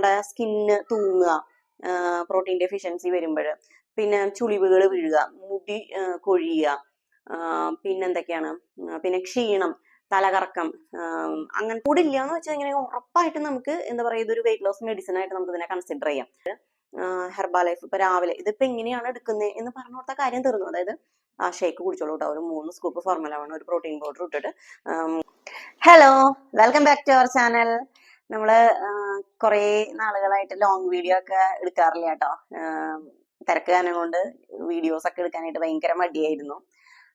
നമ്മുടെ skin തൂങ്ങുക protein deficiency വരുമ്പോൾ പിന്നെ ചുളിവുകൾ വീഴുക മുടി കൊഴിയുക പിന്നെന്തൊക്കെയാണ്? പിന്നെ ക്ഷീണം തലകറക്കം അങ്ങനെ കൂടെ ഇല്ല എന്ന് വെച്ചാൽ ഇങ്ങനെ ഉറപ്പായിട്ട് നമുക്ക് എന്താ പറയുക ഇതൊരു വെയിറ്റ് ലോസ് മെഡിസിൻ ആയിട്ട് നമുക്ക് ഇതിനെ കൺസിഡർ ചെയ്യാം. ഹെർബാ ലൈഫ് ഇപ്പൊ രാവിലെ ഇതിപ്പോ എങ്ങനെയാണ് എടുക്കുന്നത് എന്ന് പറഞ്ഞു കൊടുത്ത കാര്യം തീർന്നു. അതായത് ആ ഷേക്ക് കുടിച്ചോളൂ കേട്ടോ ഒരു മൂന്ന് സ്കൂപ്പ് ഫോർമുല വേണം ഒരു പ്രോട്ടീൻ പൗഡർ ഇട്ടിട്ട്. Hello welcome back to our channel നമ്മൾ കുറേ നാളുകളായിട്ട് ലോങ് വീഡിയോ ഒക്കെ എടുക്കാറില്ല കേട്ടോ. തിരക്ക് കാരണം കൊണ്ട് വീഡിയോസ് ഒക്കെ എടുക്കാനായിട്ട് ഭയങ്കര മടിയായിരുന്നു.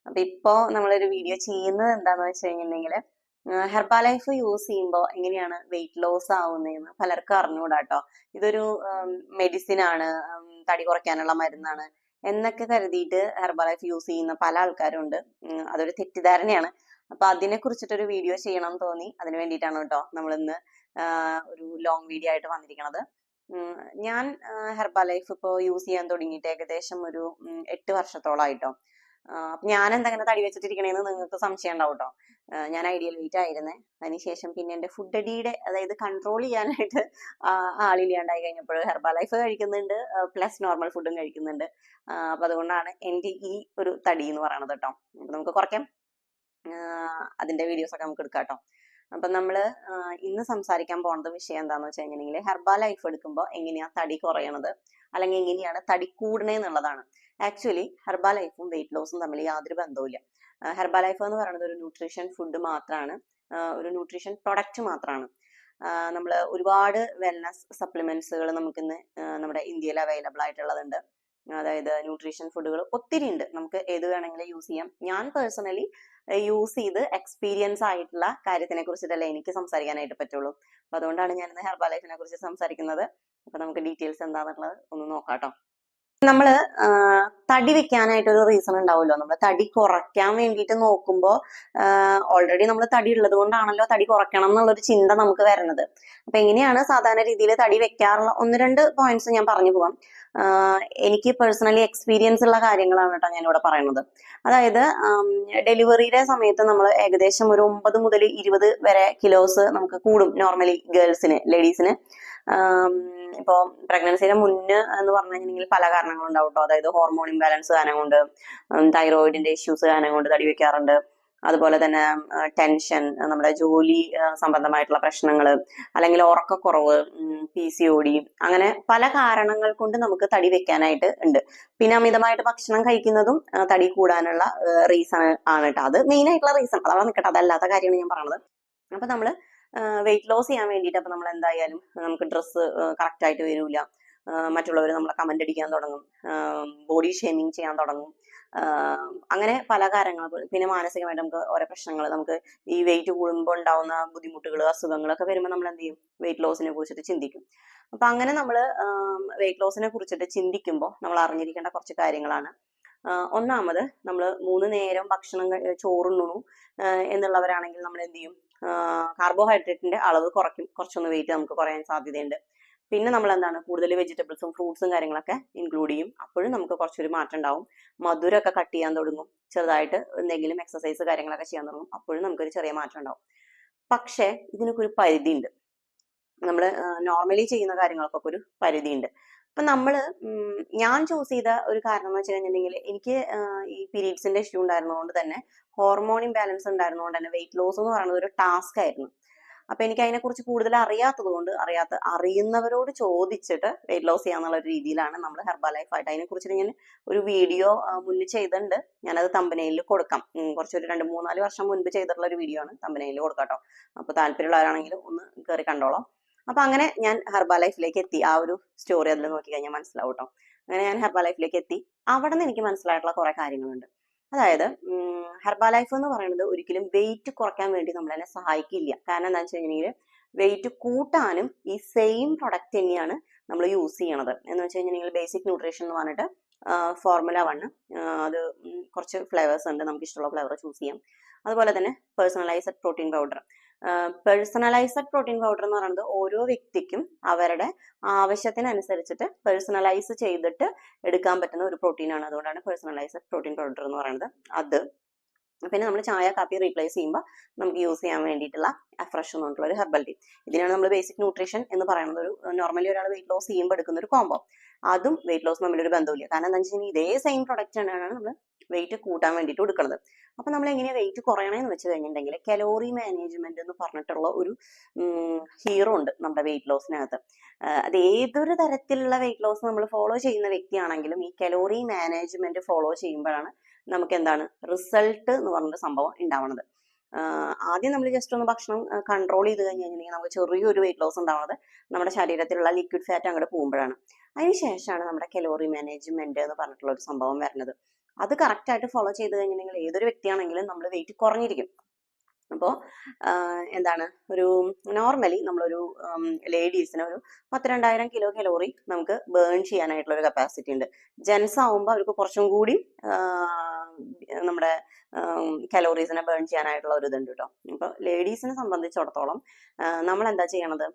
അപ്പൊ ഇപ്പോ നമ്മളൊരു വീഡിയോ ചെയ്യുന്നത് എന്താന്ന് വെച്ച് കഴിഞ്ഞിട്ടുണ്ടെങ്കിൽ ഹെർബാ ലൈഫ് യൂസ് ചെയ്യുമ്പോൾ എങ്ങനെയാണ് വെയിറ്റ് ലോസ് ആവുന്നതെന്ന് പലർക്കും അറിഞ്ഞുകൂടാ കേട്ടോ. ഇതൊരു മെഡിസിൻ ആണ് തടി കുറയ്ക്കാനുള്ള മരുന്നാണ് എന്നൊക്കെ കരുതിയിട്ട് ഹെർബാ ലൈഫ് യൂസ് ചെയ്യുന്ന പല ആൾക്കാരും ഉണ്ട് അതൊരു തെറ്റിദ്ധാരണയാണ്. അപ്പൊ അതിനെ കുറിച്ചിട്ടൊരു വീഡിയോ ചെയ്യണം തോന്നി. അതിന് വേണ്ടിയിട്ടാണ് കേട്ടോ നമ്മൾ ഇന്ന് ഒരു ലോങ് വീഡിയോ ആയിട്ട് വന്നിരിക്കുന്നത് ഞാൻ ഹെർബ ലൈഫ് ഇപ്പോൾ യൂസ് ചെയ്യാൻ തുടങ്ങിയിട്ട് ഏകദേശം ഒരു എട്ട് വർഷത്തോളമായിട്ടോ അപ്പൊ ഞാൻ എന്തെങ്കിലും തടി വെച്ചിട്ടിരിക്കണേന്ന് നിങ്ങൾക്ക് സംശയം ഉണ്ടാവും കേട്ടോ ഞാൻ ഐഡിയൽ വെയിറ്റ് ആയിരുന്നേ. അതിനുശേഷം പിന്നെ എന്റെ ഫുഡ് അടിയുടെ അതായത് കൺട്രോൾ ചെയ്യാനായിട്ട് ആളില്ലാണ്ടായി കഴിഞ്ഞപ്പോൾ ഹെർബ ലൈഫ് കഴിക്കുന്നുണ്ട് പ്ലസ് നോർമൽ ഫുഡും കഴിക്കുന്നുണ്ട്. അപ്പം അതുകൊണ്ടാണ് എന്റെ ഈ ഒരു തടി എന്ന് പറയണത് കേട്ടോ. നമുക്ക് കുറയ്ക്കാം. അതിന്റെ അതിന്റെ വീഡിയോസ് ഒക്കെ നമുക്ക് എടുക്കാം കേട്ടോ അപ്പൊ നമ്മൾ ഇന്ന് സംസാരിക്കാൻ പോകുന്നത് വിഷയം എന്താന്ന് വെച്ച് കഴിഞ്ഞിട്ടുണ്ടെങ്കിൽ ഹെർബാ ലൈഫ് എടുക്കുമ്പോൾ എങ്ങനെയാ തടി കുറയണത്? അല്ലെങ്കിൽ എങ്ങനെയാണ് തടി കൂടണേ എന്നുള്ളതാണ്. ആക്ച്വലി ഹെർബാ ലൈഫും വെയിറ്റ് ലോസും തമ്മിൽ യാതൊരു ബന്ധവുമില്ല. ഹെർബാ ലൈഫ് എന്ന് പറയുന്നത് ഒരു ന്യൂട്രീഷൻ ഫുഡ് മാത്രമാണ് ഒരു ന്യൂട്രീഷൻ പ്രൊഡക്റ്റ് മാത്രമാണ് നമ്മൾ ഒരുപാട് വെൽനസ് സപ്ലിമെന്റ്സുകൾ നമുക്കിന്ന് നമ്മുടെ ഇന്ത്യയിൽ അവൈലബിൾ ആയിട്ടുള്ളതുണ്ട്. അതായത് ന്യൂട്രീഷൻ ഫുഡുകൾ ഒത്തിരി ഉണ്ട്. നമുക്ക് ഏത് വേണമെങ്കിലും യൂസ് ചെയ്യാം. ഞാൻ പേഴ്സണലി യൂസ് ചെയ്ത് എക്സ്പീരിയൻസ് ആയിട്ടുള്ള കാര്യത്തിനെ കുറിച്ചിട്ടല്ലേ എനിക്ക് സംസാരിക്കാനായിട്ട് പറ്റുള്ളൂ. അപ്പൊ അതുകൊണ്ടാണ് ഞാൻ ഇന്ന് ഹെർബാലൈഫിനെ കുറിച്ച് സംസാരിക്കുന്നത്. അപ്പൊ നമുക്ക് ഡീറ്റെയിൽസ് എന്താണെന്നുള്ളത് ഒന്ന് നോക്കാം കേട്ടോ നമ്മൾ ആ, തടി വെക്കാനായിട്ട് ഒരു റീസൺ ഉണ്ടാവുമല്ലോ. നമ്മൾ തടി കുറയ്ക്കാൻ വേണ്ടിയിട്ട് നോക്കുമ്പോൾ ഓൾറെഡി നമ്മൾ തടി ഉള്ളത് കൊണ്ടാണല്ലോ തടി കുറയ്ക്കണം എന്നുള്ളൊരു ചിന്ത നമുക്ക് വരുന്നത്. അപ്പൊ എങ്ങനെയാണ് സാധാരണ രീതിയിൽ തടി വെക്കാറുള്ള ഒന്ന് രണ്ട് പോയിന്റ്സ് ഞാൻ പറഞ്ഞു പോവാം. എനിക്ക് പേഴ്സണലി എക്സ്പീരിയൻസ് ഉള്ള കാര്യങ്ങളാണ് കേട്ടോ ഞാനിവിടെ പറയുന്നത്. അതായത് ഡെലിവറിയുടെ സമയത്ത് നമ്മൾ ഏകദേശം ഒരു ഒമ്പത് മുതൽ ഇരുപത് വരെ കിലോസ് നമുക്ക് കൂടും നോർമലി ഗേൾസിന് ലേഡീസിന് ഇപ്പോൾ പ്രഗ്നൻസിയുടെ മുന്നേ എന്ന് പറഞ്ഞു കഴിഞ്ഞിട്ടുണ്ടെങ്കിൽ പല കാരണങ്ങളുണ്ടാവും കേട്ടോ അതായത് ഹോർമോൺ ഇംബാലൻസ് കാരണം കൊണ്ട് തൈറോയിഡിന്റെ ഇഷ്യൂസ് കാരണം കൊണ്ട് തടി വെക്കാറുണ്ട്. അതുപോലെ തന്നെ ടെൻഷൻ നമ്മുടെ ജോലി സംബന്ധമായിട്ടുള്ള പ്രശ്നങ്ങൾ അല്ലെങ്കിൽ ഉറക്കക്കുറവ് പി സി ഒ ഡി അങ്ങനെ പല കാരണങ്ങൾ കൊണ്ട് നമുക്ക് തടി വെക്കാനായിട്ട് ഉണ്ട്. പിന്നെ അമിതമായിട്ട് ഭക്ഷണം കഴിക്കുന്നതും തടി കൂടാനുള്ള റീസൺ ആണ് കേട്ടോ അത് മെയിൻ ആയിട്ടുള്ള റീസൺ അതാണ് നിൽക്കട്ടെ അതല്ലാത്ത കാര്യമാണ് ഞാൻ പറഞ്ഞത്. അപ്പൊ നമ്മൾ വെയിറ്റ് ലോസ് ചെയ്യാൻ വേണ്ടിയിട്ട് അപ്പൊ നമ്മൾ എന്തായാലും നമുക്ക് ഡ്രസ്സ് കറക്റ്റ് ആയിട്ട് വരില്ല മറ്റുള്ളവർ നമ്മളെ കമന്റ് അടിക്കാൻ തുടങ്ങും. ബോഡി ഷേമിങ് ചെയ്യാൻ തുടങ്ങും. അങ്ങനെ പല കാര്യങ്ങൾ. പിന്നെ മാനസികമായിട്ട് നമുക്ക് ഓരോ പ്രശ്നങ്ങൾ നമുക്ക് ഈ വെയിറ്റ് കൂടുമ്പോൾ ഉണ്ടാവുന്ന ബുദ്ധിമുട്ടുകൾ അസുഖങ്ങളൊക്കെ വരുമ്പോൾ നമ്മൾ എന്ത് ചെയ്യും? വെയിറ്റ് ലോസിനെ കുറിച്ചിട്ട് ചിന്തിക്കും. അപ്പൊ അങ്ങനെ നമ്മൾ വെയിറ്റ് ലോസിനെ കുറിച്ചിട്ട് ചിന്തിക്കുമ്പോൾ നമ്മൾ അറിഞ്ഞിരിക്കേണ്ട കുറച്ച് കാര്യങ്ങളാണ്. ഒന്നാമത് നമ്മൾ മൂന്ന് നേരം ഭക്ഷണം ചോറുണ്ണുന്നു എന്നുള്ളവരാണെങ്കിൽ നമ്മൾ എന്ത് ചെയ്യും? കാർബോഹൈഡ്രേറ്റിന്റെ അളവ് കുറയ്ക്കും. കുറച്ചൊന്ന് വെയിറ്റ് നമുക്ക് കുറയാൻ സാധ്യതയുണ്ട്. പിന്നെ നമ്മൾ എന്താണ് കൂടുതൽ വെജിറ്റബിൾസും ഫ്രൂട്ട്സും കാര്യങ്ങളൊക്കെ ഇൻക്ലൂഡ് ചെയ്യും. അപ്പോഴും നമുക്ക് കുറച്ചൊരു മാറ്റം ഉണ്ടാവും. മധുരമൊക്കെ കട്ട് ചെയ്യാൻ തുടങ്ങും. ചെറുതായിട്ട് എന്തെങ്കിലും എക്സസൈസ് കാര്യങ്ങളൊക്കെ ചെയ്യാൻ തുടങ്ങും. അപ്പോഴും നമുക്കൊരു ചെറിയ മാറ്റം ഉണ്ടാവും. പക്ഷേ ഇതിനൊക്കെ ഒരു പരിധിയുണ്ട്. നമ്മൾ നോർമലി ചെയ്യുന്ന കാര്യങ്ങൾക്കൊക്കെ ഒരു പരിധി ഉണ്ട് അപ്പൊ നമ്മൾ ഞാൻ ചൂസ് ചെയ്ത ഒരു കാരണം എന്ന് വെച്ച് കഴിഞ്ഞിട്ടുണ്ടെങ്കിൽ എനിക്ക് ഈ പീരീഡ്സിന്റെ ഇഷ്യൂ ഉണ്ടായിരുന്നതുകൊണ്ട് തന്നെ ഹോർമോൺ ഇംബാലൻസ് ഉണ്ടായിരുന്നതുകൊണ്ട് തന്നെ വെയിറ്റ് ലോസ് എന്ന് പറയുന്നത് ഒരു ടാസ്ക് ആയിരുന്നു. അപ്പൊ എനിക്ക് അതിനെക്കുറിച്ച് കൂടുതൽ അറിയാത്തത് കൊണ്ട് അറിയാത്ത അറിയുന്നവരോട് ചോദിച്ചിട്ട് വെയിറ്റ് ലോസ് ചെയ്യാന്നുള്ള ഒരു രീതിയിലാണ് നമ്മൾ ഹെർബാ ലൈഫ് ആയിട്ട് അതിനെക്കുറിച്ചിട്ട് ഞാൻ ഒരു വീഡിയോ മുന്നിൽ ചെയ്തിട്ടുണ്ട്. ഞാനത് തമ്പനയിൽ കൊടുക്കാം. കുറച്ചൊരു രണ്ട് മൂന്നാൽ വർഷം മുൻപ് ചെയ്തിട്ടുള്ള ഒരു വീഡിയോ ആണ് തമ്പനയിൽ കൊടുക്കാം കേട്ടോ അപ്പൊ താല്പര്യമുള്ളവരാണെങ്കിൽ ഒന്ന് കയറി കണ്ടോളാം. അപ്പൊ അങ്ങനെ ഞാൻ ഹെർബ ലൈഫിലേക്ക് എത്തി. ആ ഒരു സ്റ്റോറി അതിൽ നോക്കി കഴിഞ്ഞാൽ മനസ്സിലാവും കേട്ടോ അങ്ങനെ ഞാൻ ഹെർബ ലൈഫിലേക്ക് എത്തി. അവിടെ നിന്ന് എനിക്ക് മനസ്സിലായിട്ടുള്ള കുറെ കാര്യങ്ങളുണ്ട്. അതായത് ഹെർബ ലൈഫ് എന്ന് പറയുന്നത് ഒരിക്കലും വെയിറ്റ് കുറയ്ക്കാൻ വേണ്ടി നമ്മളെ സഹായിക്കില്ല. കാരണം എന്താണെന്ന് വെച്ച് കഴിഞ്ഞാൽ വെയിറ്റ് കൂട്ടാനും ഈ സെയിം പ്രൊഡക്റ്റ് തന്നെയാണ് നമ്മൾ യൂസ് ചെയ്യണത്. എന്ന് വെച്ച് കഴിഞ്ഞാൽ ബേസിക് ന്യൂട്രീഷൻ എന്ന് പറഞ്ഞിട്ട് ഫോർമുല വണ്ണ് അത് കുറച്ച് ഫ്ലേവേഴ്സ് ഉണ്ട്. നമുക്ക് ഇഷ്ടമുള്ള ഫ്ലേവർ ചൂസ് ചെയ്യാം. അതുപോലെ തന്നെ personalised protein powder personalised protein powder എന്ന് പറയുന്നത് ഓരോ വ്യക്തിക്കും അവരുടെ ആവശ്യത്തിനനുസരിച്ചിട്ട് പേഴ്സണലൈസ് ചെയ്തിട്ട് എടുക്കാൻ പറ്റുന്ന ഒരു പ്രോട്ടീൻ ആണ്. അതുകൊണ്ടാണ് പേഴ്സണലൈസ്ഡ് പ്രോട്ടീൻ പൗഡർ എന്ന് പറയുന്നത്. അത് പിന്നെ നമ്മൾ ചായ കാപ്പി റീപ്ലേസ് ചെയ്യുമ്പോൾ നമുക്ക് യൂസ് ചെയ്യാൻ വേണ്ടിയിട്ടുള്ള ഫ്രഷ് എന്ന് പറഞ്ഞിട്ടുള്ള ഒരു ഹെർബൽ ടീ ഇതിനാണ് നമ്മൾ ബേസിക് ന്യൂട്രീഷൻ എന്ന് പറയുന്നത്. ഒരു നോർമലി ഒരാൾ വെയിറ്റ് ലോസ് ചെയ്യുമ്പോൾ എടുക്കുന്ന ഒരു കോംബോ അതും വെയിറ്റ് ലോസ് തമ്മിലൊരു ബന്ധമില്ല കാരണം എന്താ വെച്ചാൽ ഇതേ സെയിം പ്രൊഡക്റ്റ് തന്നെയാണ് നമ്മൾ വെയിറ്റ് കൂട്ടാൻ വേണ്ടിയിട്ട് കൊടുക്കുന്നത് അപ്പൊ നമ്മൾ എങ്ങനെയാ വെയിറ്റ് കുറയണമെന്ന് വെച്ച് കഴിഞ്ഞിട്ടുണ്ടെങ്കിൽ കലോറി മാനേജ്മെന്റ് എന്ന് പറഞ്ഞിട്ടുള്ള ഒരു ഹീറോ ഉണ്ട് നമ്മുടെ വെയിറ്റ് ലോസിനകത്ത് അത് ഏതൊരു തരത്തിലുള്ള വെയിറ്റ് ലോസ് നമ്മൾ ഫോളോ ചെയ്യുന്ന വ്യക്തിയാണെങ്കിലും ഈ കലോറി മാനേജ്മെന്റ് ഫോളോ ചെയ്യുമ്പോഴാണ് നമുക്ക് എന്താണ്? റിസൾട്ട് എന്ന് പറഞ്ഞൊരു സംഭവം ഉണ്ടാവുന്നത് ആദ്യം നമ്മൾ ജസ്റ്റ് ഒന്ന് ഭക്ഷണം കൺട്രോൾ ചെയ്ത് കഴിഞ്ഞ് കഴിഞ്ഞിട്ടുണ്ടെങ്കിൽ നമുക്ക് ചെറിയൊരു വെയിറ്റ് ലോസ് ഉണ്ടാവുന്നത് നമ്മുടെ ശരീരത്തിലുള്ള ലിക്വിഡ് ഫാറ്റ് അങ്ങോട്ട് പോകുമ്പോഴാണ്. അതിനുശേഷമാണ് നമ്മുടെ കലോറി മാനേജ്മെന്റ് എന്ന് പറഞ്ഞിട്ടുള്ള ഒരു സംഭവം വരുന്നത് അത് കറക്റ്റ് ആയിട്ട് ഫോളോ ചെയ്ത് കഴിഞ്ഞിട്ടുണ്ടെങ്കിൽ ഏതൊരു വ്യക്തിയാണെങ്കിലും നമ്മൾ വെയിറ്റ് കുറഞ്ഞിരിക്കും. അപ്പോൾ എന്താണ് ഒരു നോർമലി നമ്മളൊരു ലേഡീസിന് ഒരു പത്ത് രണ്ടായിരം കിലോ കലോറി നമുക്ക് ബേൺ ചെയ്യാനായിട്ടുള്ള ഒരു കപ്പാസിറ്റി ഉണ്ട്. ജെൻസ് ആവുമ്പോൾ അവർക്ക് കുറച്ചും കൂടി നമ്മുടെ കലോറീസിനെ ബേൺ ചെയ്യാനായിട്ടുള്ള ഒരു ഇതുണ്ട് കേട്ടോ അപ്പോൾ ലേഡീസിനെ സംബന്ധിച്ചിടത്തോളം നമ്മൾ എന്താ ചെയ്യണത്?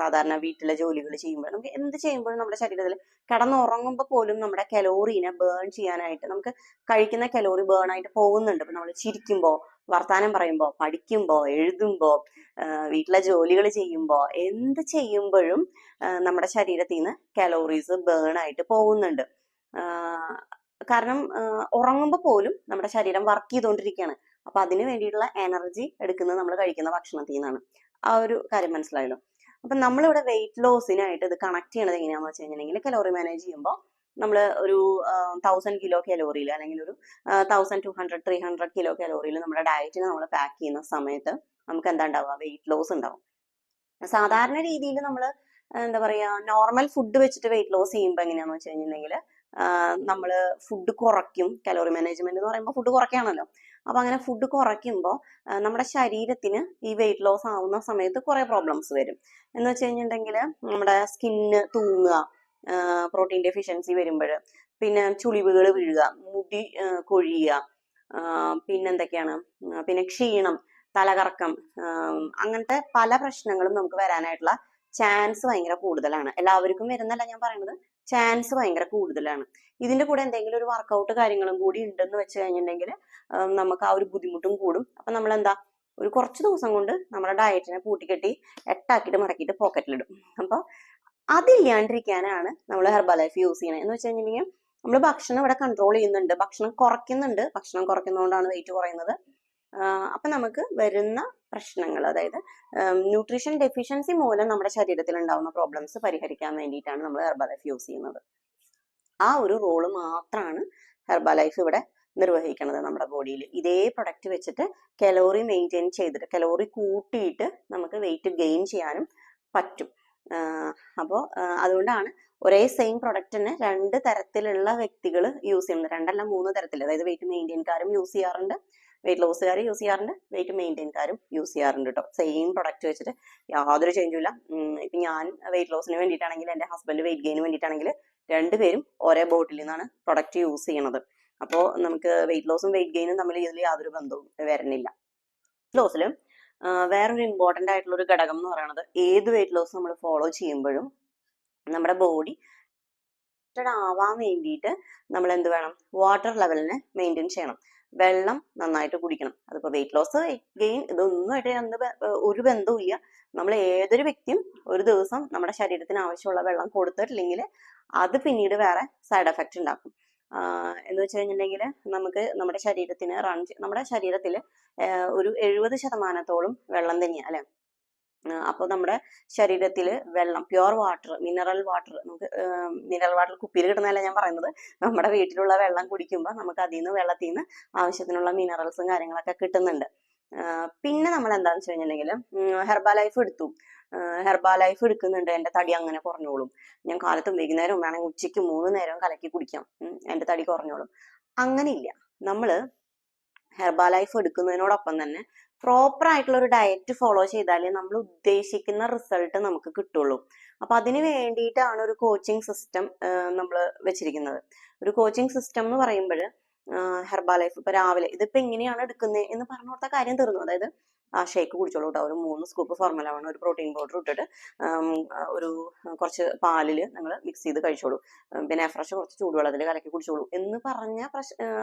സാധാരണ വീട്ടിലെ ജോലികൾ ചെയ്യുമ്പോൾ നമുക്ക് എന്ത് ചെയ്യുമ്പോഴും നമ്മുടെ ശരീരത്തിൽ കിടന്നുറങ്ങുമ്പോൾ പോലും നമ്മുടെ കലോറീനെ ബേൺ ചെയ്യാനായിട്ട് നമുക്ക് കഴിക്കുന്ന കലോറി ബേൺ ആയിട്ട് പോകുന്നുണ്ട്. ഇപ്പൊ നമ്മൾ ചിരിക്കുമ്പോൾ വർത്താനം പറയുമ്പോൾ പഠിക്കുമ്പോൾ എഴുതുമ്പോൾ വീട്ടിലെ ജോലികൾ ചെയ്യുമ്പോൾ എന്ത് ചെയ്യുമ്പോഴും നമ്മുടെ ശരീരത്തിൽ നിന്ന് കലോറീസ് ബേൺ ആയിട്ട് പോകുന്നുണ്ട്. കാരണം ഉറങ്ങുമ്പോൾ പോലും നമ്മുടെ ശരീരം വർക്ക് ചെയ്തുകൊണ്ടിരിക്കുകയാണ് അപ്പൊ അതിന് വേണ്ടിയിട്ടുള്ള എനർജി എടുക്കുന്നത് നമ്മൾ കഴിക്കുന്ന ഭക്ഷണത്തിൽ നിന്നാണ്. ആ ഒരു കാര്യം മനസ്സിലായല്ലോ? അപ്പൊ നമ്മളിവിടെ വെയിറ്റ് ലോസിനായിട്ട് ഇത് കണക്ട് ചെയ്യണത് എങ്ങനെയാണെന്ന് വെച്ച് കഴിഞ്ഞിട്ടുണ്ടെങ്കിൽ കലോറി മാനേജ് ചെയ്യുമ്പോൾ നമ്മൾ ഒരു തൗസൻഡ് കിലോ കലോറിയിൽ അല്ലെങ്കിൽ ഒരു thousand two hundred three hundred kilo കലോറിയിൽ നമ്മുടെ ഡയറ്റിന് നമ്മൾ പാക്ക് ചെയ്യുന്ന സമയത്ത് നമുക്ക് എന്താ ഉണ്ടാവുക? വെയിറ്റ് ലോസ് ഉണ്ടാവും. സാധാരണ രീതിയിൽ നമ്മൾ എന്താ പറയുക നോർമൽ ഫുഡ് വെച്ചിട്ട് വെയിറ്റ് ലോസ് ചെയ്യുമ്പോൾ എങ്ങനെയാന്ന് വെച്ച് കഴിഞ്ഞിട്ടുണ്ടെങ്കിൽ നമ്മൾ ഫുഡ് കുറയ്ക്കും. കലോറി മാനേജ്മെന്റ് എന്ന് പറയുമ്പോൾ ഫുഡ് കുറയ്ക്കുകയാണല്ലോ. അപ്പൊ അങ്ങനെ ഫുഡ് കുറയ്ക്കുമ്പോൾ നമ്മുടെ ശരീരത്തിന് ഈ വെയിറ്റ് ലോസ് ആവുന്ന സമയത്ത് കുറെ പ്രോബ്ലംസ് വരും. എന്ന് വെച്ച് കഴിഞ്ഞിട്ടുണ്ടെങ്കിൽ നമ്മുടെ സ്കിന്ന് തൂങ്ങുക പ്രോട്ടീൻ ഡെഫിഷ്യൻസി വരുമ്പോൾ പിന്നെ ചുളിവുകൾ വീഴുക മുടി കൊഴിയുക പിന്നെന്തൊക്കെയാണ് പിന്നെ ക്ഷീണം തലകറക്കം അങ്ങനത്തെ പല പ്രശ്നങ്ങളും നമുക്ക് വരാനായിട്ടുള്ള ചാൻസ് ഭയങ്കര കൂടുതലാണ്. എല്ലാവർക്കും വരുന്നല്ല ഞാൻ പറയുന്നത് ചാൻസ് ഭയങ്കര കൂടുതലാണ്. ഇതിന്റെ കൂടെ എന്തെങ്കിലും ഒരു വർക്കൗട്ട് കാര്യങ്ങളും കൂടി ഉണ്ടെന്ന് വെച്ച് കഴിഞ്ഞിട്ടുണ്ടെങ്കിൽ നമുക്ക് ആ ഒരു ബുദ്ധിമുട്ടും കൂടും. അപ്പൊ നമ്മൾ എന്താ ഒരു കുറച്ച് ദിവസം കൊണ്ട് നമ്മുടെ ഡയറ്റിനെ പൂട്ടിക്കെട്ടി എട്ടാക്കിയിട്ട് മടക്കിയിട്ട് പോക്കറ്റിലിടും അപ്പോൾ അതില്ലാണ്ടിരിക്കാനാണ് നമ്മൾ ഹെർബൽ ലൈഫ് യൂസ് ചെയ്യുന്നത് എന്ന് വെച്ച് കഴിഞ്ഞിട്ടുണ്ടെങ്കിൽ നമ്മൾ ഭക്ഷണം ഇവിടെ കൺട്രോൾ ചെയ്യുന്നുണ്ട്. ഭക്ഷണം കുറയ്ക്കുന്നുണ്ട്. ഭക്ഷണം കുറയ്ക്കുന്നതുകൊണ്ടാണ് വെയിറ്റ് കുറയുന്നത്. അപ്പൊ നമുക്ക് വരുന്ന പ്രശ്നങ്ങൾ അതായത് ന്യൂട്രീഷൻ ഡെഫിഷ്യൻസി മൂലം നമ്മുടെ ശരീരത്തിൽ ഉണ്ടാവുന്ന പ്രോബ്ലംസ് പരിഹരിക്കാൻ വേണ്ടിയിട്ടാണ് നമ്മൾ ഹെർബൽ ലൈഫ് യൂസ് ചെയ്യുന്നത്. ആ ഒരു റോൾ മാത്രമാണ് ഹെർബൽ ലൈഫ് ഇവിടെ നിർവഹിക്കുന്നത് നമ്മുടെ ബോഡിയിൽ ഇതേ പ്രൊഡക്റ്റ് വെച്ചിട്ട് കലോറി മെയിന്റെയിൻ ചെയ്തിട്ട് കലോറി കൂട്ടിയിട്ട് നമുക്ക് വെയിറ്റ് ഗെയിൻ ചെയ്യാനും പറ്റും. അപ്പോൾ അതുകൊണ്ടാണ് ഒരേ സെയിം പ്രൊഡക്റ്റിന് രണ്ട് തരത്തിലുള്ള വ്യക്തികൾ യൂസ് ചെയ്യുന്നത്. രണ്ടല്ല മൂന്ന് തരത്തിൽ അതായത് വെയിറ്റ് മെയിന്റെയിൻകാരും യൂസ് ചെയ്യാറുണ്ട്. വെയിറ്റ് ലോസുകാർ യൂസ് ചെയ്യാറുണ്ട്. വെയിറ്റ് മെയിന്റെയിൻകാരും യൂസ് ചെയ്യാറുണ്ട് കേട്ടോ സെയിം പ്രൊഡക്റ്റ് വെച്ചിട്ട് യാതൊരു ചേഞ്ചും ഇല്ല. ഇപ്പം ഞാൻ വെയിറ്റ് ലോസിന് വേണ്ടിയിട്ടാണെങ്കിൽ എന്റെ ഹസ്ബൻഡ് വെയിറ്റ് ഗെയിന് വേണ്ടിയിട്ടാണെങ്കിൽ രണ്ടുപേരും ഒരേ ബോട്ടിൽ നിന്നാണ് പ്രൊഡക്റ്റ് യൂസ് ചെയ്യണത്. അപ്പോൾ നമുക്ക് വെയിറ്റ് ലോസും വെയിറ്റ് ഗെയിനും തമ്മിൽ ഇതിൽ യാതൊരു ബന്ധവും വരുന്നില്ല ലോസിൽ വേറൊരു ഇമ്പോർട്ടന്റ് ആയിട്ടുള്ള ഒരു ഘടകം എന്ന് പറയുന്നത് ഏത് വെയിറ്റ് ലോസ് നമ്മൾ ഫോളോ ചെയ്യുമ്പോഴും നമ്മുടെ ബോഡി ആവാൻ വേണ്ടിയിട്ട് നമ്മൾ എന്ത് വേണം? വാട്ടർ ലെവലിനെ മെയിന്റെയിൻ ചെയ്യണം. വെള്ളം നന്നായിട്ട് കുടിക്കണം. അതിപ്പോൾ വെയിറ്റ് ലോസ് ഗെയിൻ ഇതൊന്നുമായിട്ട് എന്ത് ഒരു ബന്ധവും ഇല്ല. നമ്മൾ ഏതൊരു വ്യക്തിയും ഒരു ദിവസം നമ്മുടെ ശരീരത്തിന് ആവശ്യമുള്ള വെള്ളം കൊടുത്തിട്ടില്ലെങ്കിൽ അത് പിന്നീട് വേറെ സൈഡ് എഫക്റ്റ് ഉണ്ടാക്കും. എന്ന് വെച്ച് കഴിഞ്ഞിട്ടുണ്ടെങ്കിൽ നമുക്ക് നമ്മുടെ ശരീരത്തിന് റൺ നമ്മുടെ ശരീരത്തിൽ ഒരു എഴുപത് ശതമാനത്തോളം വെള്ളം തന്നെയാണ് അല്ലെ? അപ്പോൾ നമ്മുടെ ശരീരത്തിൽ വെള്ളം പ്യുർ വാട്ടർ മിനറൽ വാട്ടർ നമുക്ക് മിനറൽ വാട്ടർ കുപ്പിയിൽ കിട്ടുന്നതല്ല ഞാൻ പറയുന്നത്? നമ്മുടെ വീട്ടിലുള്ള വെള്ളം കുടിക്കുമ്പോൾ നമുക്ക് അതിൽ നിന്ന് വെള്ളത്തിൽ നിന്ന് ആവശ്യത്തിനുള്ള മിനറൽസും കാര്യങ്ങളൊക്കെ കിട്ടുന്നുണ്ട്. പിന്നെ നമ്മൾ എന്താണെന്ന് വെച്ച് കഴിഞ്ഞിട്ടുണ്ടെങ്കിൽ എടുത്തു. ഹെർബാ ലൈഫ് എടുക്കുന്നുണ്ട്. എന്റെ തടി അങ്ങനെ കുറഞ്ഞോളും. ഞാൻ കാലത്തും വൈകുന്നേരവും വേണമെങ്കിൽ ഉച്ചയ്ക്ക് മൂന്ന് നേരവും കലക്കി കുടിക്കാം. എന്റെ തടി കുറഞ്ഞോളും. അങ്ങനെയില്ല. നമ്മൾ ഹെർബാ ലൈഫ് എടുക്കുന്നതിനോടൊപ്പം തന്നെ പ്രോപ്പർ ആയിട്ടുള്ള ഒരു ഡയറ്റ് ഫോളോ ചെയ്താലേ നമ്മൾ ഉദ്ദേശിക്കുന്ന റിസൾട്ട് നമുക്ക് കിട്ടുള്ളൂ. അപ്പൊ അതിന് വേണ്ടിയിട്ടാണ് ഒരു കോച്ചിങ് സിസ്റ്റം നമ്മൾ വെച്ചിരിക്കുന്നത്. ഒരു കോച്ചിങ് സിസ്റ്റം എന്ന് പറയുമ്പോൾ ഹെർബാ ലൈഫ് ഇപ്പൊ രാവിലെ. ഇതിപ്പോ എങ്ങനെയാണ് എടുക്കുന്നത് എന്ന് പറഞ്ഞു കൊടുത്ത കാര്യം തീർന്നു. അതായത് ആ ഷേക്ക് കുടിച്ചോളൂ കേട്ടോ ഒരു മൂന്ന് സ്കൂപ്പ് ഫോർമുല വേണം ഒരു പ്രോട്ടീൻ പൗഡർ ഇട്ടിട്ട് ഒരു കുറച്ച് പാലിൽ നിങ്ങൾ മിക്സ് ചെയ്ത് കഴിച്ചോളൂ. പിന്നെ ഫ്രഷ് കുറച്ച് ചൂടുവെള്ളത്തിൽ കലക്കി കുടിച്ചോളൂ എന്ന് പറഞ്ഞ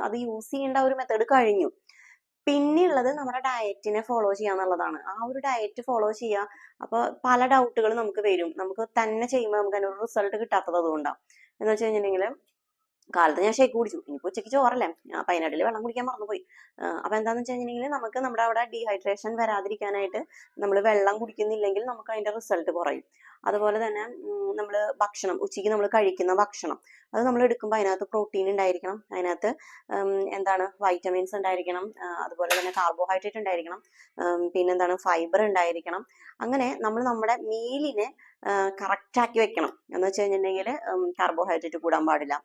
അത് യൂസ് ചെയ്യേണ്ട ഒരു മെത്തേഡ് കഴിഞ്ഞു. പിന്നെയുള്ളത് നമ്മുടെ ഡയറ്റിനെ ഫോളോ ചെയ്യാന്നുള്ളതാണ് ആ ഒരു ഡയറ്റ് ഫോളോ ചെയ്യുക അപ്പൊ പല ഡൗട്ടുകൾ നമുക്ക് വരും. നമുക്ക് തന്നെ ചെയ്യുമ്പോൾ നമുക്ക് അതിനൊരു റിസൾട്ട് കിട്ടാത്തത് അതുകൊണ്ടാണ് എന്ന് വെച്ച് കഴിഞ്ഞിട്ടുണ്ടെങ്കിൽ കാലത്ത് ഞാൻ ഷേക്ക് കുടിച്ചു. ഇനിയിപ്പോൾ ഉച്ചയ്ക്ക് ചോറല്ലേ. പൈനാട്ടിൽ വെള്ളം കുടിക്കാൻ മറന്നുപോയി. പോയി അപ്പൊ എന്താന്ന് വെച്ച് കഴിഞ്ഞിട്ടുണ്ടെങ്കിൽ നമുക്ക് നമ്മുടെ അവിടെ ഡീഹൈഡ്രേഷൻ വരാതിരിക്കാനായിട്ട് നമ്മൾ വെള്ളം കുടിക്കുന്നില്ലെങ്കിൽ നമുക്ക് അതിന്റെ റിസൾട്ട് കുറയും. അതുപോലെ തന്നെ നമ്മൾ ഭക്ഷണം ഉച്ചയ്ക്ക് നമ്മൾ കഴിക്കുന്ന ഭക്ഷണം അത് നമ്മൾ എടുക്കുമ്പോൾ അതിനകത്ത് പ്രോട്ടീൻ ഉണ്ടായിരിക്കണം. അതിനകത്ത് എന്താണ് വൈറ്റമിൻസ് ഉണ്ടായിരിക്കണം. അതുപോലെ തന്നെ കാർബോഹൈഡ്രേറ്റ് ഉണ്ടായിരിക്കണം. പിന്നെന്താണ് ഫൈബർ ഉണ്ടായിരിക്കണം. അങ്ങനെ നമ്മൾ നമ്മുടെ മീലിനെ കറക്റ്റ് ആക്കി വെക്കണം. എന്ന് വെച്ച് കഴിഞ്ഞിട്ടുണ്ടെങ്കിൽ കാർബോഹൈഡ്രേറ്റ് കൂടാൻ പാടില്ല.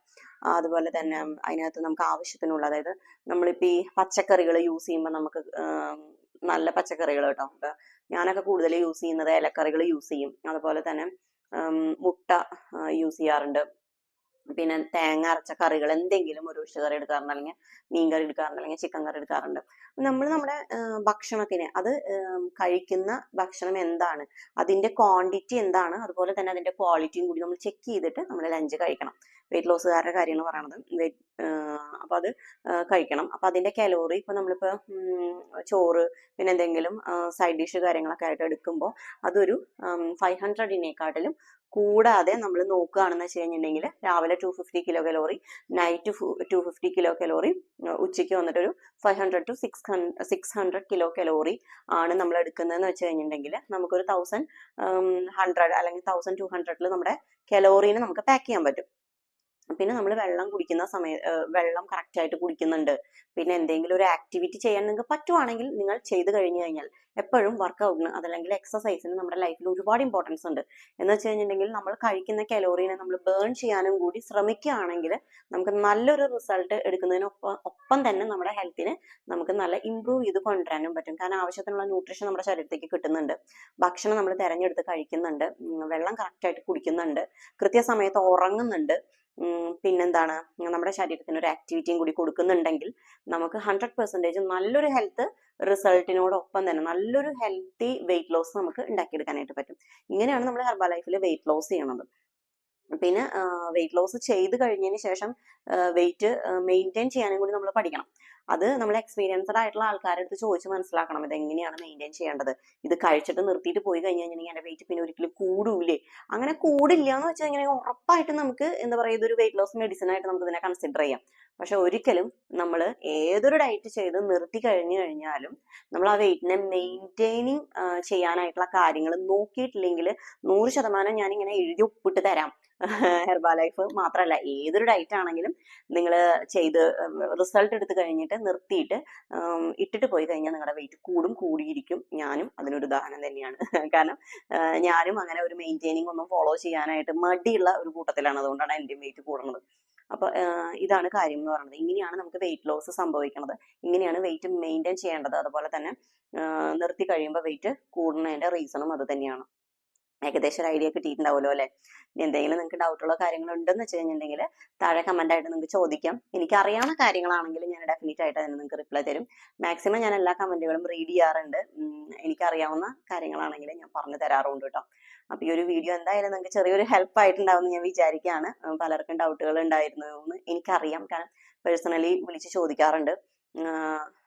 അതുപോലെ തന്നെ അതിനകത്ത് നമുക്ക് ആവശ്യത്തിനുള്ള അതായത് നമ്മളിപ്പോൾ ഈ പച്ചക്കറികൾ യൂസ് ചെയ്യുമ്പോൾ നമുക്ക് നല്ല പച്ചക്കറികൾ കേട്ടോ. ഞാനൊക്കെ കൂടുതൽ യൂസ് ചെയ്യുന്നത് ഇലക്കറികൾ യൂസ് ചെയ്യും. അതുപോലെ തന്നെ മുട്ട യൂസ് ചെയ്യാറുണ്ട്. പിന്നെ തേങ്ങ അരച്ച കറികൾ എന്തെങ്കിലും ഒരു ഉച്ച കറി എടുക്കാറുണ്ട്. അല്ലെങ്കിൽ മീൻ കറി എടുക്കാറുണ്ട്. അല്ലെങ്കിൽ ചിക്കൻ കറി എടുക്കാറുണ്ട്. നമ്മൾ നമ്മുടെ ഭക്ഷണത്തിന് അത് കഴിക്കുന്ന ഭക്ഷണം എന്താണ്? അതിന്റെ ക്വാണ്ടിറ്റി എന്താണ്? അതുപോലെ തന്നെ അതിന്റെ ക്വാളിറ്റിയും കൂടി നമ്മൾ ചെക്ക് ചെയ്തിട്ട് നമ്മൾ ലഞ്ച് കഴിക്കണം. വെയിറ്റ് ലോസുകാരുടെ കാര്യങ്ങൾ പറയണത്. വെയിറ്റ് അപ്പം അത് കഴിക്കണം. അപ്പം അതിന്റെ കലോറി ഇപ്പം നമ്മളിപ്പോൾ ചോറ് പിന്നെ എന്തെങ്കിലും സൈഡ് ഡിഷ് കാര്യങ്ങളൊക്കെ ആയിട്ട് എടുക്കുമ്പോൾ അതൊരു ഫൈവ് ഹൺഡ്രഡിനെക്കാട്ടിലും കൂടാതെ നമ്മൾ നോക്കുകയാണെന്ന് വെച്ച് കഴിഞ്ഞിട്ടുണ്ടെങ്കിൽ രാവിലെ two fifty kilo calorie night two fifty kilo calorie ഉച്ചയ്ക്ക് വന്നിട്ട് ഒരു five hundred two six six hundred kilo calorie ആണ് നമ്മൾ എടുക്കുന്നതെന്ന് വെച്ച് കഴിഞ്ഞിട്ടുണ്ടെങ്കിൽ നമുക്കൊരു തൗസൻഡ് ഹൺഡ്രഡ് അല്ലെങ്കിൽ തൗസൻഡ് ടു ഹൺഡ്രഡിൽ നമ്മുടെ കലോറീനെ നമുക്ക് പാക്ക് ചെയ്യാൻ പറ്റും. പിന്നെ നമ്മൾ വെള്ളം കുടിക്കുന്ന സമയ വെള്ളം കറക്റ്റ് ആയിട്ട് കുടിക്കുന്നുണ്ട്. പിന്നെ എന്തെങ്കിലും ഒരു ആക്ടിവിറ്റി ചെയ്യാൻ നിങ്ങൾക്ക് പറ്റുവാണെങ്കിൽ നിങ്ങൾ ചെയ്തു കഴിഞ്ഞു കഴിഞ്ഞാൽ എപ്പോഴും വർക്കൗട്ടിന് അതല്ലെങ്കിൽ എക്സസൈസിന് നമ്മുടെ ലൈഫിൽ ഒരുപാട് ഇമ്പോർട്ടൻസ് ഉണ്ട്. എന്ന് വെച്ച് കഴിഞ്ഞിട്ടുണ്ടെങ്കിൽ നമ്മൾ കഴിക്കുന്ന കലോറീനെ നമ്മൾ ബേൺ ചെയ്യാനും കൂടി ശ്രമിക്കുകയാണെങ്കിൽ നമുക്ക് നല്ലൊരു റിസൾട്ട് എടുക്കുന്നതിനൊപ്പം ഒപ്പം തന്നെ നമ്മുടെ ഹെൽത്തിന് നമുക്ക് നല്ല ഇമ്പ്രൂവ് ചെയ്ത് കൊണ്ടുവരാനും പറ്റും. കാരണം ആവശ്യത്തിനുള്ള ന്യൂട്രീഷൻ നമ്മുടെ ശരീരത്തേക്ക് കിട്ടുന്നുണ്ട്. ഭക്ഷണം നമ്മൾ തിരഞ്ഞെടുത്ത് കഴിക്കുന്നുണ്ട്. വെള്ളം കറക്റ്റായിട്ട് കുടിക്കുന്നുണ്ട്. കൃത്യസമയത്ത് ഉറങ്ങുന്നുണ്ട്. പിന്നെന്താണ്? നമ്മുടെ ശരീരത്തിന് ഒരു ആക്ടിവിറ്റിയും കൂടി കൊടുക്കുന്നുണ്ടെങ്കിൽ നമുക്ക് ഹൺഡ്രഡ് പെർസെന്റേജ് നല്ലൊരു ഹെൽത്ത് റിസൾട്ടിനോടൊപ്പം തന്നെ നല്ലൊരു ഹെൽത്തി വെയിറ്റ് ലോസ് നമുക്ക് ഉണ്ടാക്കിയെടുക്കാനായിട്ട് പറ്റും. ഇങ്ങനെയാണ് നമ്മൾ ഹെർബ ലൈഫിൽ വെയിറ്റ് ലോസ് ചെയ്യണത്. പിന്നെ വെയിറ്റ് ലോസ് ചെയ്ത് കഴിഞ്ഞതിന് ശേഷം വെയിറ്റ് മെയിന്റെയിൻ ചെയ്യാനും കൂടി നമ്മൾ പഠിക്കണം. അത് നമ്മൾ എക്സ്പീരിയൻസ്ഡ് ആയിട്ടുള്ള ആൾക്കാരുടെ അടുത്ത് ചോദിച്ച് മനസ്സിലാക്കണം. ഇത് എങ്ങനെയാണ് മെയിന്റെയിൻ ചെയ്യേണ്ടത്? ഇത് കഴിച്ചിട്ട് നിർത്തിയിട്ട് പോയി കഴിഞ്ഞ് കഴിഞ്ഞാൽ എന്റെ വെയിറ്റ് പിന്നെ ഒരിക്കലും കൂടൂലേ അങ്ങനെ കൂടില്ല എന്ന് വെച്ചാൽ ഇങ്ങനെ ഉറപ്പായിട്ട് നമുക്ക് എന്താ പറയുക ഇതൊരു വെയിറ്റ് ലോസ് മെഡിസിൻ ആയിട്ട് നമുക്ക് ഇതിനെ കൺസിഡർ ചെയ്യാം. പക്ഷെ ഒരിക്കലും നമ്മൾ ഏതൊരു ഡയറ്റ് ചെയ്ത് നിർത്തി കഴിഞ്ഞു കഴിഞ്ഞാലും നമ്മൾ ആ വെയിറ്റിനെ മെയിന്റെയിനിങ് ചെയ്യാനായിട്ടുള്ള കാര്യങ്ങൾ നോക്കിയിട്ടില്ലെങ്കിൽ നൂറ് ശതമാനം ഞാൻ ഇങ്ങനെ എഴുതി ഒപ്പിട്ട് തരാം. ഹെർബാ ലൈഫ് മാത്രമല്ല ഏതൊരു ഡയറ്റ് ആണെങ്കിലും നിങ്ങൾ ചെയ്ത് റിസൾട്ട് എടുത്ത് കഴിഞ്ഞിട്ട് നിർത്തിയിട്ട് ഇട്ടിട്ട് പോയി കഴിഞ്ഞാൽ നിങ്ങളുടെ വെയിറ്റ് കൂടും കൂടിയിരിക്കും. ഞാനും അതിനൊരു ഉദാഹരണം തന്നെയാണ്. കാരണം ഞാനും അങ്ങനെ ഒരു മെയിന്റെയിനിങ് ഒന്നും ഫോളോ ചെയ്യാനായിട്ട് മടിയുള്ള ഒരു കൂട്ടത്തിലാണ്. അതുകൊണ്ടാണ് എന്റെ വെയിറ്റ് കൂടുന്നത്. അപ്പൊ ഇതാണ് കാര്യം എന്ന് പറയുന്നത്. ഇങ്ങനെയാണ് നമുക്ക് വെയിറ്റ് ലോസ് സംഭവിക്കുന്നത് ഇങ്ങനെയാണ് വെയിറ്റ് മെയിന്റെയിൻ ചെയ്യേണ്ടത്. അതുപോലെ തന്നെ നിർത്തി കഴിയുമ്പോൾ വെയിറ്റ് കൂടുന്നതിന്റെ റീസണും അത് തന്നെയാണ്. ഏകദേശം ഒരു ഐഡിയ കിട്ടിയിട്ടുണ്ടാവുമല്ലോ അല്ലെ? എന്തെങ്കിലും നിങ്ങൾക്ക് ഡൗട്ട് ഉള്ള കാര്യങ്ങൾ ഉണ്ടെന്ന് വെച്ച് കഴിഞ്ഞിട്ടുണ്ടെങ്കിൽ താഴെ കമന്റ് ആയിട്ട് നിങ്ങൾക്ക് ചോദിക്കാം. എനിക്ക് അറിയാവുന്ന കാര്യങ്ങളാണെങ്കിൽ ഞാൻ ഡെഫിനറ്റ് ആയിട്ട് അതിന് നിങ്ങൾക്ക് റിപ്ലൈ തരും. മാക്സിമം ഞാൻ എല്ലാ കമന്റുകളും റീഡ് ചെയ്യാറുണ്ട്. എനിക്ക് അറിയാവുന്ന കാര്യങ്ങളാണെങ്കിൽ ഞാൻ പറഞ്ഞു തരാറുണ്ട് കേട്ടോ. അപ്പൊ ഈ ഒരു വീഡിയോ എന്തായാലും നിങ്ങൾക്ക് ചെറിയൊരു ഹെൽപ്പ് ആയിട്ടുണ്ടാവും എന്ന് ഞാൻ വിചാരിക്കുകയാണ്. പലർക്കും ഡൗട്ടുകൾ ഉണ്ടായിരുന്നു എന്ന് എനിക്കറിയാം. കാരണം പേഴ്സണലി വിളിച്ച് ചോദിക്കാറുണ്ട്.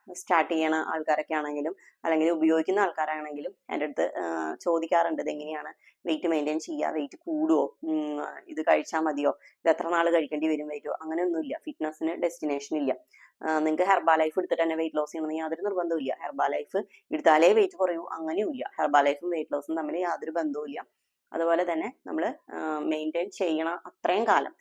സ്റ്റാർട്ട് ചെയ്യണ ആൾക്കാരൊക്കെ ആണെങ്കിലും അല്ലെങ്കിൽ ഉപയോഗിക്കുന്ന ആൾക്കാരാണെങ്കിലും എന്റെ അടുത്ത് ചോദിക്കാറുണ്ട് ഇതെങ്ങനെയാണ് വെയിറ്റ് മെയിന്റെയിൻ ചെയ്യുക വെയിറ്റ് കൂടുവോ ഉം, ഇത് കഴിച്ചാൽ മതിയോ ഇത് എത്ര നാൾ കഴിക്കേണ്ടി വരും വെയിറ്റോ അങ്ങനെയൊന്നുമില്ല. ഫിറ്റ്നസ്സിന് ഡെസ്റ്റിനേഷൻ ഇല്ല. നിങ്ങൾക്ക് ഹെർബാ ലൈഫ് എടുത്തിട്ട് തന്നെ വെയിറ്റ് ലോസ് ചെയ്യണമെന്ന് യാതൊരു നിർബന്ധവും ഇല്ല. ഹെർബാ ലൈഫ് എടുത്താലേ വെയിറ്റ് കുറയൂ അങ്ങനെയുമില്ല ഹെർബാ ലൈഫും വെയിറ്റ് ലോസും തമ്മിൽ യാതൊരു ബന്ധവും ഇല്ല. അതുപോലെ തന്നെ നമ്മൾ മെയിന്റെയിൻ ചെയ്യണം അത്രയും കാലം.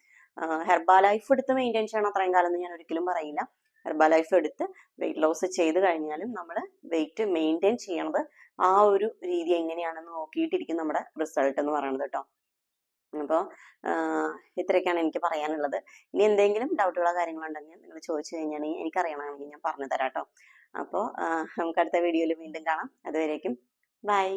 ഹെർബാ ലൈഫ് എടുത്ത് മെയിന്റെയിൻ ചെയ്യണം അത്രയും കാലം എന്ന് ഞാൻ ഒരിക്കലും പറയില്ല. ഹെർബാ ലൈഫ് എടുത്ത് വെയിറ്റ് ലോസ് ചെയ്ത് കഴിഞ്ഞാലും നമ്മൾ വെയിറ്റ് മെയിന്റെയിൻ ചെയ്യണത് ആ ഒരു രീതി എങ്ങനെയാണെന്ന് നോക്കിയിട്ടിരിക്കും നമ്മുടെ റിസൾട്ട് എന്ന് പറയുന്നത് കേട്ടോ. അപ്പോൾ ഇത്രയൊക്കെയാണ് എനിക്ക് പറയാനുള്ളത്. ഇനി എന്തെങ്കിലും ഡൗട്ടുകളോ കാര്യങ്ങളോ ഉണ്ടെങ്കിൽ നിങ്ങൾ ചോദിച്ചു കഴിഞ്ഞാൽ എനിക്കറിയണമെങ്കിൽ ഞാൻ പറഞ്ഞു തരാം കേട്ടോ അപ്പോൾ നമുക്ക് അടുത്ത വീഡിയോയിൽ വീണ്ടും കാണാം. അതുവരേക്കും ബൈ.